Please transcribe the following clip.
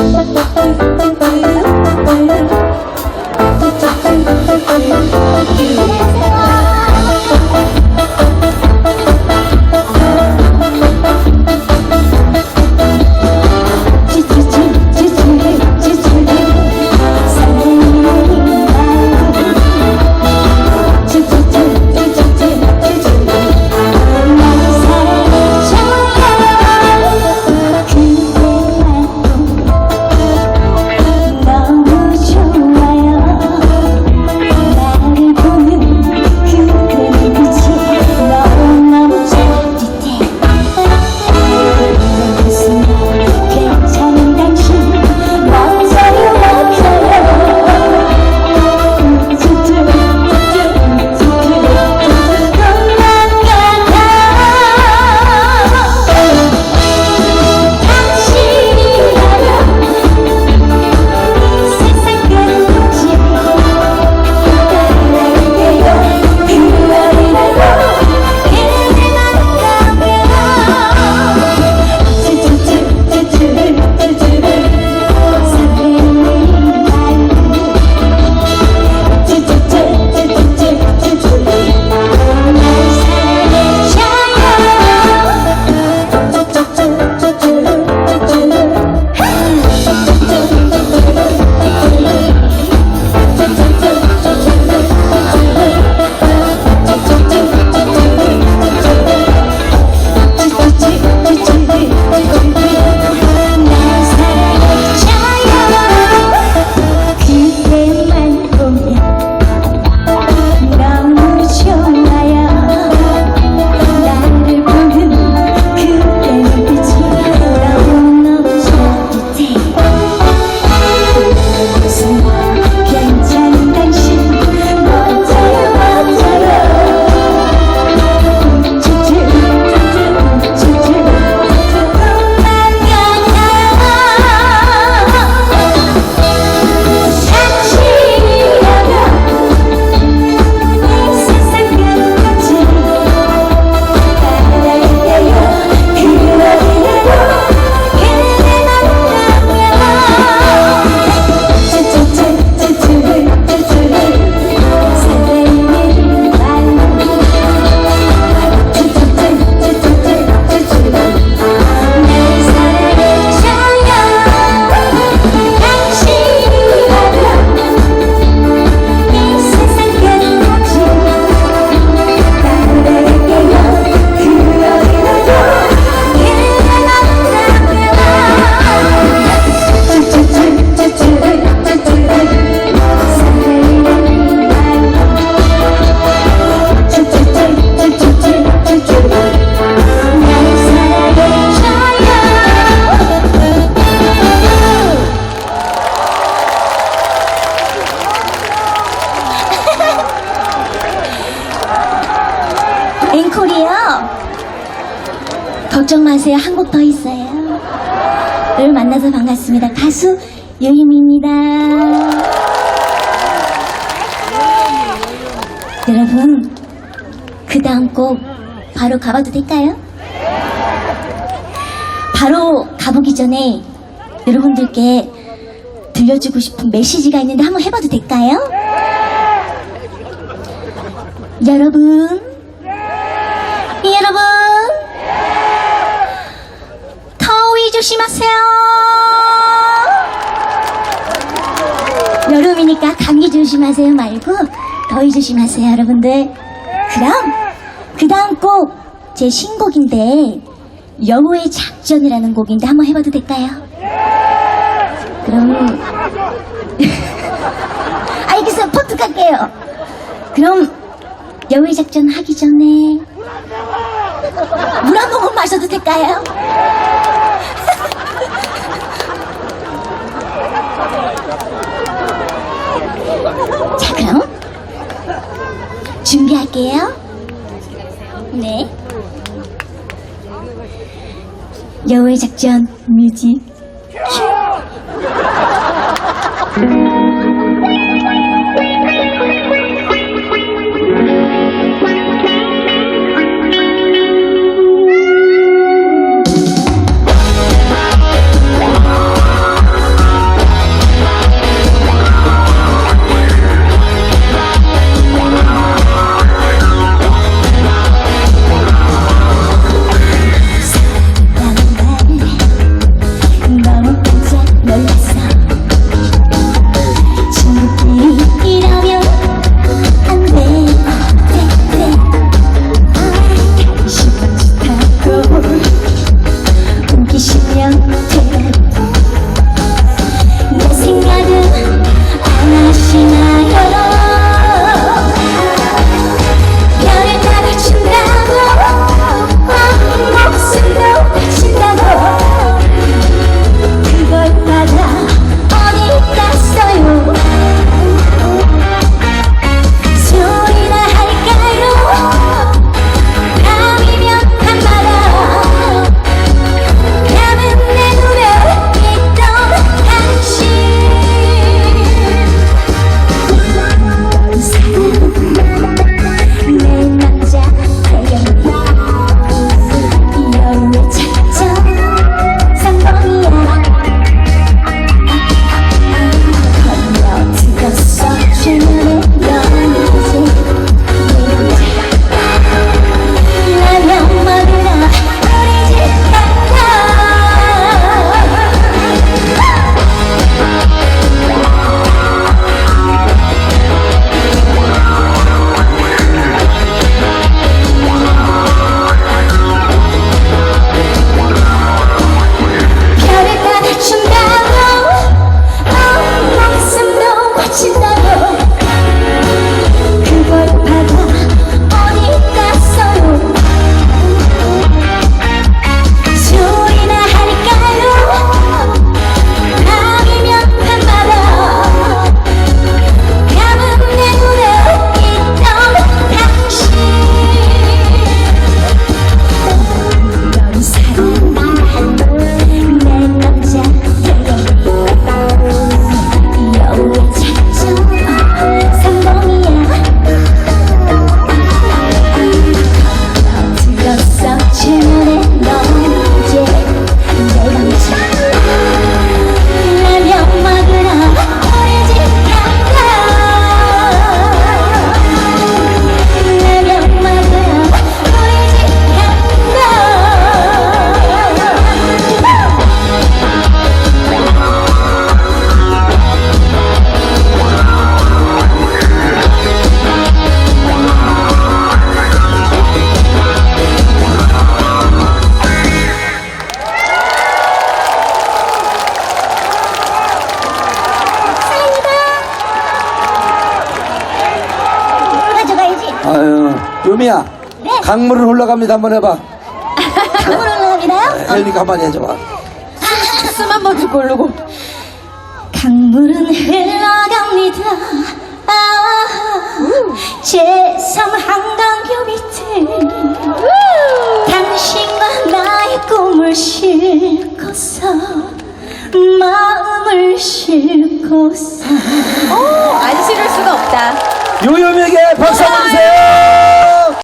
Música 더 있어요. 늘 만나서 반갑습니다. 가수 유임입니다. 여러분, 그 다음 곡 바로 가봐도 될까요? 바로 가보기 전에 여러분들께 들려주고 싶은 메시지가 있는데 한번 해봐도 될까요? 여러분, 여러분, 더위 조심하세요. 여름이니까 감기 조심하세요 말고 더위 조심하세요, 여러분들. 그럼 그 다음 곡 제 신곡인데 여우의 작전이라는 곡인데 한번 해봐도 될까요? 그럼 알겠어요, 포트 갈게요. 그럼 여우의 작전 하기 전에 물 한 모금 마셔도 될까요? 자, 그럼 준비할게요. 네. 여우의 작전 뮤직 아유, 요미야. 네. 강물은 흘러갑니다. 한번 해봐. 강물 올라갑니다요? 혜연이가 한번 해줘봐. 숨 한번좀 고르고. 강물은 흘러갑니다. 아, 제3 한강교 밑에 당신과 나의 꿈을 싣고서 마음을 싣고서 오, 안 싫을 수가 없다. 요요미에게 박수 한번 주세요!